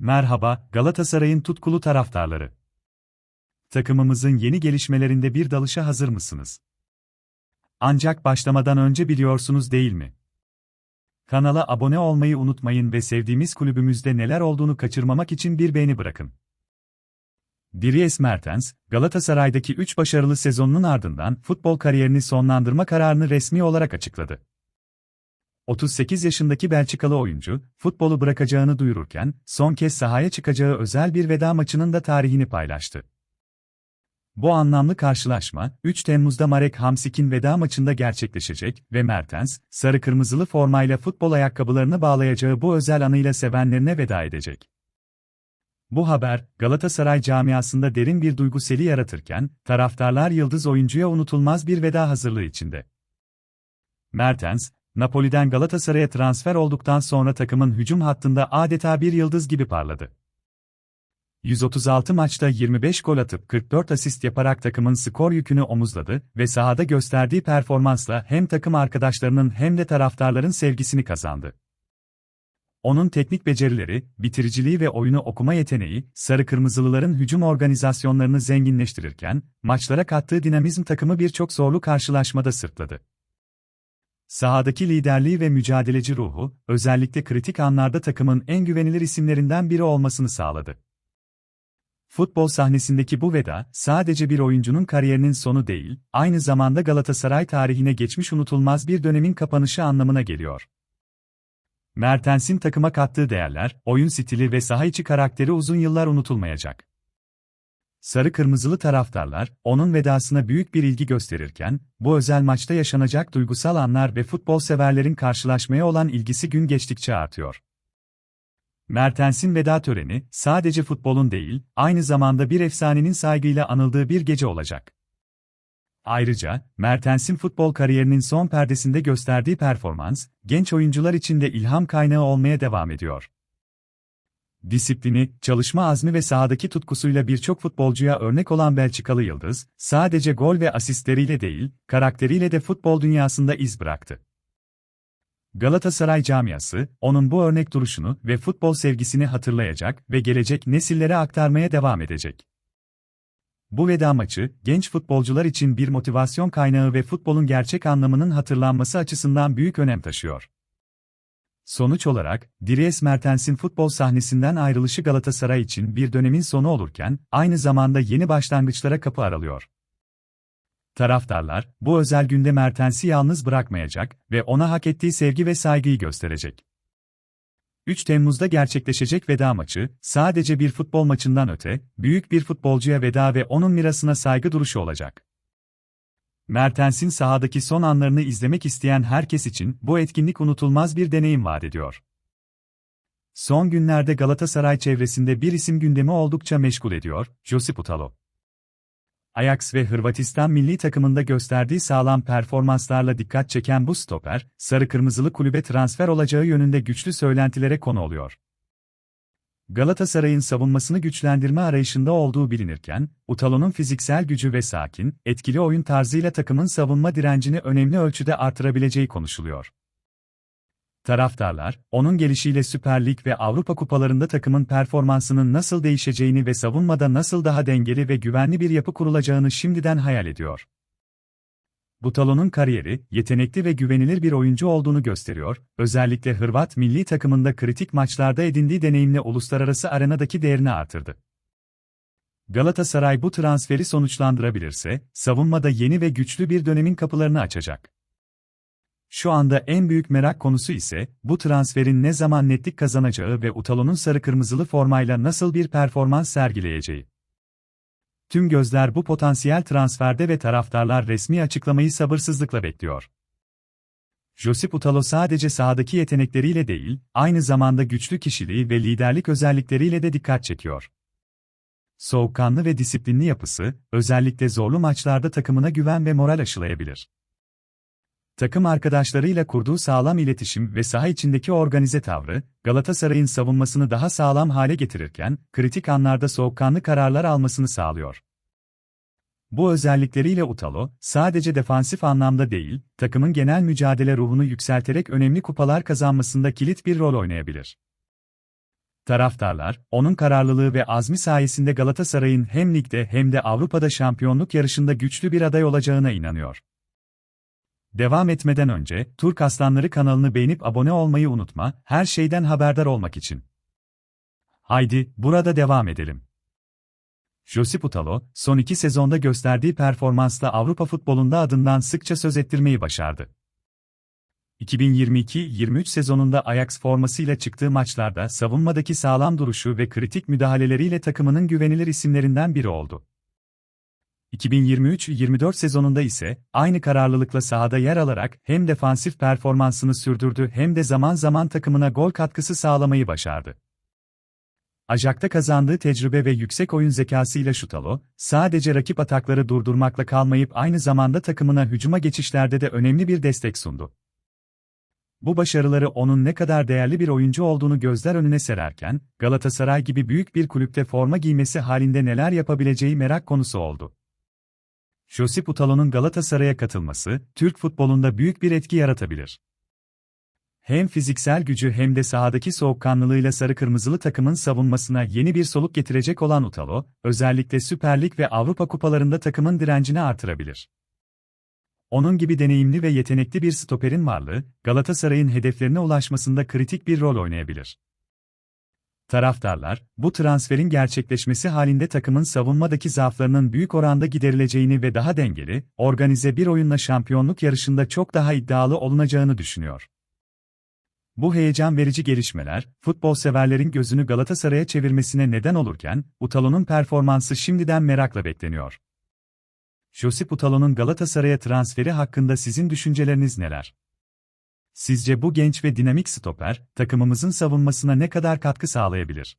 Merhaba, Galatasaray'ın tutkulu taraftarları. Takımımızın yeni gelişmelerinde bir dalışa hazır mısınız? Ancak başlamadan önce biliyorsunuz değil mi? Kanala abone olmayı unutmayın ve sevdiğimiz kulübümüzde neler olduğunu kaçırmamak için bir beğeni bırakın. Dries Mertens, Galatasaray'daki 3 başarılı sezonunun ardından futbol kariyerini sonlandırma kararını resmi olarak açıkladı. 38 yaşındaki Belçikalı oyuncu, futbolu bırakacağını duyururken, son kez sahaya çıkacağı özel bir veda maçının da tarihini paylaştı. Bu anlamlı karşılaşma, 3 Temmuz'da Marek Hamsik'in veda maçında gerçekleşecek ve Mertens, sarı-kırmızılı formayla futbol ayakkabılarını bağlayacağı bu özel anıyla sevenlerine veda edecek. Bu haber, Galatasaray camiasında derin bir duygu seli yaratırken, taraftarlar yıldız oyuncuya unutulmaz bir veda hazırlığı içinde. Mertens, Napoli'den Galatasaray'a transfer olduktan sonra takımın hücum hattında adeta bir yıldız gibi parladı. 136 maçta 25 gol atıp 44 asist yaparak takımın skor yükünü omuzladı ve sahada gösterdiği performansla hem takım arkadaşlarının hem de taraftarların sevgisini kazandı. Onun teknik becerileri, bitiriciliği ve oyunu okuma yeteneği, sarı kırmızılıların hücum organizasyonlarını zenginleştirirken, maçlara kattığı dinamizm takımı birçok zorlu karşılaşmada sırtladı. Sahadaki liderliği ve mücadeleci ruhu, özellikle kritik anlarda takımın en güvenilir isimlerinden biri olmasını sağladı. Futbol sahnesindeki bu veda, sadece bir oyuncunun kariyerinin sonu değil, aynı zamanda Galatasaray tarihine geçmiş unutulmaz bir dönemin kapanışı anlamına geliyor. Mertens'in takıma kattığı değerler, oyun stili ve saha içi karakteri uzun yıllar unutulmayacak. Sarı kırmızılı taraftarlar, onun vedasına büyük bir ilgi gösterirken, bu özel maçta yaşanacak duygusal anlar ve futbol severlerin karşılaşmaya olan ilgisi gün geçtikçe artıyor. Mertens'in veda töreni, sadece futbolun değil, aynı zamanda bir efsanenin saygıyla anıldığı bir gece olacak. Ayrıca, Mertens'in futbol kariyerinin son perdesinde gösterdiği performans, genç oyuncular için de ilham kaynağı olmaya devam ediyor. Disiplini, çalışma azmi ve sahadaki tutkusuyla birçok futbolcuya örnek olan Belçikalı Yıldız, sadece gol ve asistleriyle değil, karakteriyle de futbol dünyasında iz bıraktı. Galatasaray camiası, onun bu örnek duruşunu ve futbol sevgisini hatırlayacak ve gelecek nesillere aktarmaya devam edecek. Bu veda maçı, genç futbolcular için bir motivasyon kaynağı ve futbolun gerçek anlamının hatırlanması açısından büyük önem taşıyor. Sonuç olarak, Dries Mertens'in futbol sahnesinden ayrılışı Galatasaray için bir dönemin sonu olurken, aynı zamanda yeni başlangıçlara kapı aralıyor. Taraftarlar, bu özel günde Mertens'i yalnız bırakmayacak ve ona hak ettiği sevgi ve saygıyı gösterecek. 3 Temmuz'da gerçekleşecek veda maçı, sadece bir futbol maçından öte, büyük bir futbolcuya veda ve onun mirasına saygı duruşu olacak. Mertens'in sahadaki son anlarını izlemek isteyen herkes için bu etkinlik unutulmaz bir deneyim vaat ediyor. Son günlerde Galatasaray çevresinde bir isim gündemi oldukça meşgul ediyor, Josip Utalo. Ajax ve Hırvatistan milli takımında gösterdiği sağlam performanslarla dikkat çeken bu stoper, sarı-kırmızılı kulübe transfer olacağı yönünde güçlü söylentilere konu oluyor. Galatasaray'ın savunmasını güçlendirme arayışında olduğu bilinirken, Utalo'nun fiziksel gücü ve sakin, etkili oyun tarzıyla takımın savunma direncini önemli ölçüde artırabileceği konuşuluyor. Taraftarlar, onun gelişiyle Süper Lig ve Avrupa kupalarında takımın performansının nasıl değişeceğini ve savunmada nasıl daha dengeli ve güvenli bir yapı kurulacağını şimdiden hayal ediyor. Butalo'nun kariyeri, yetenekli ve güvenilir bir oyuncu olduğunu gösteriyor, özellikle Hırvat milli takımında kritik maçlarda edindiği deneyimle uluslararası arenadaki değerini artırdı. Galatasaray bu transferi sonuçlandırabilirse, savunmada yeni ve güçlü bir dönemin kapılarını açacak. Şu anda en büyük merak konusu ise, bu transferin ne zaman netlik kazanacağı ve Utalo'nun sarı kırmızılı formayla nasıl bir performans sergileyeceği. Tüm gözler bu potansiyel transferde ve taraftarlar resmi açıklamayı sabırsızlıkla bekliyor. Josip Utalo sadece sahadaki yetenekleriyle değil, aynı zamanda güçlü kişiliği ve liderlik özellikleriyle de dikkat çekiyor. Soğukkanlı ve disiplinli yapısı, özellikle zorlu maçlarda takımına güven ve moral aşılayabilir. Takım arkadaşlarıyla kurduğu sağlam iletişim ve saha içindeki organize tavrı, Galatasaray'ın savunmasını daha sağlam hale getirirken, kritik anlarda soğukkanlı kararlar almasını sağlıyor. Bu özellikleriyle Utalo, sadece defansif anlamda değil, takımın genel mücadele ruhunu yükselterek önemli kupalar kazanmasında kilit bir rol oynayabilir. Taraftarlar, onun kararlılığı ve azmi sayesinde Galatasaray'ın hem ligde hem de Avrupa'da şampiyonluk yarışında güçlü bir aday olacağına inanıyor. Devam etmeden önce, Turk Aslanları kanalını beğenip abone olmayı unutma, her şeyden haberdar olmak için. Haydi, burada devam edelim. Josip Utalo, son iki sezonda gösterdiği performansla Avrupa futbolunda adından sıkça söz ettirmeyi başardı. 2022-23 sezonunda Ajax formasıyla çıktığı maçlarda savunmadaki sağlam duruşu ve kritik müdahaleleriyle takımının güvenilir isimlerinden biri oldu. 2023-24 sezonunda ise aynı kararlılıkla sahada yer alarak hem defansif performansını sürdürdü hem de zaman zaman takımına gol katkısı sağlamayı başardı. Ajax'ta kazandığı tecrübe ve yüksek oyun zekasıyla Şutalo, sadece rakip atakları durdurmakla kalmayıp aynı zamanda takımına hücuma geçişlerde de önemli bir destek sundu. Bu başarıları onun ne kadar değerli bir oyuncu olduğunu gözler önüne sererken, Galatasaray gibi büyük bir kulüpte forma giymesi halinde neler yapabileceği merak konusu oldu. Josip Utalo'nun Galatasaray'a katılması, Türk futbolunda büyük bir etki yaratabilir. Hem fiziksel gücü hem de sahadaki soğukkanlılığıyla sarı kırmızılı takımın savunmasına yeni bir soluk getirecek olan Utalo, özellikle Süper Lig ve Avrupa kupalarında takımın direncini artırabilir. Onun gibi deneyimli ve yetenekli bir stoperin varlığı, Galatasaray'ın hedeflerine ulaşmasında kritik bir rol oynayabilir. Taraftarlar, bu transferin gerçekleşmesi halinde takımın savunmadaki zaaflarının büyük oranda giderileceğini ve daha dengeli, organize bir oyunla şampiyonluk yarışında çok daha iddialı olunacağını düşünüyor. Bu heyecan verici gelişmeler, futbol severlerin gözünü Galatasaray'a çevirmesine neden olurken, Utalo'nun performansı şimdiden merakla bekleniyor. Josip Utalo'nun Galatasaray'a transferi hakkında sizin düşünceleriniz neler? Sizce bu genç ve dinamik stoper, takımımızın savunmasına ne kadar katkı sağlayabilir?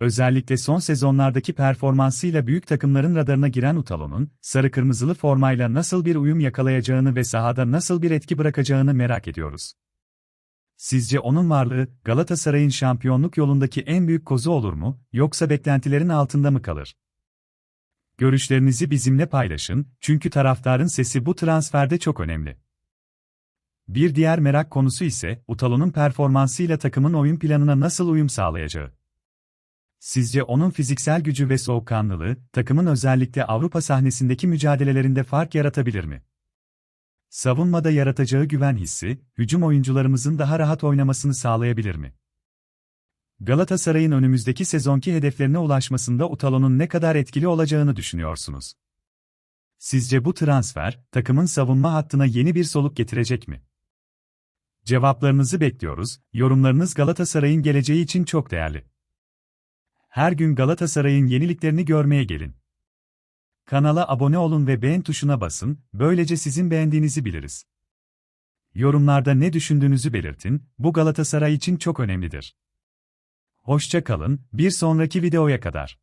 Özellikle son sezonlardaki performansıyla büyük takımların radarına giren Utalo'nun, sarı-kırmızılı formayla nasıl bir uyum yakalayacağını ve sahada nasıl bir etki bırakacağını merak ediyoruz. Sizce onun varlığı, Galatasaray'ın şampiyonluk yolundaki en büyük kozu olur mu, yoksa beklentilerin altında mı kalır? Görüşlerinizi bizimle paylaşın, çünkü taraftarın sesi bu transferde çok önemli. Bir diğer merak konusu ise, Utalo'nun performansıyla takımın oyun planına nasıl uyum sağlayacağı. Sizce onun fiziksel gücü ve soğukkanlılığı, takımın özellikle Avrupa sahnesindeki mücadelelerinde fark yaratabilir mi? Savunmada yaratacağı güven hissi, hücum oyuncularımızın daha rahat oynamasını sağlayabilir mi? Galatasaray'ın önümüzdeki sezonki hedeflerine ulaşmasında Utalo'nun ne kadar etkili olacağını düşünüyorsunuz? Sizce bu transfer, takımın savunma hattına yeni bir soluk getirecek mi? Cevaplarınızı bekliyoruz, yorumlarınız Galatasaray'ın geleceği için çok değerli. Her gün Galatasaray'ın yeniliklerini görmeye gelin. Kanala abone olun ve beğen tuşuna basın, böylece sizin beğendiğinizi biliriz. Yorumlarda ne düşündüğünüzü belirtin, bu Galatasaray için çok önemlidir. Hoşça kalın, bir sonraki videoya kadar.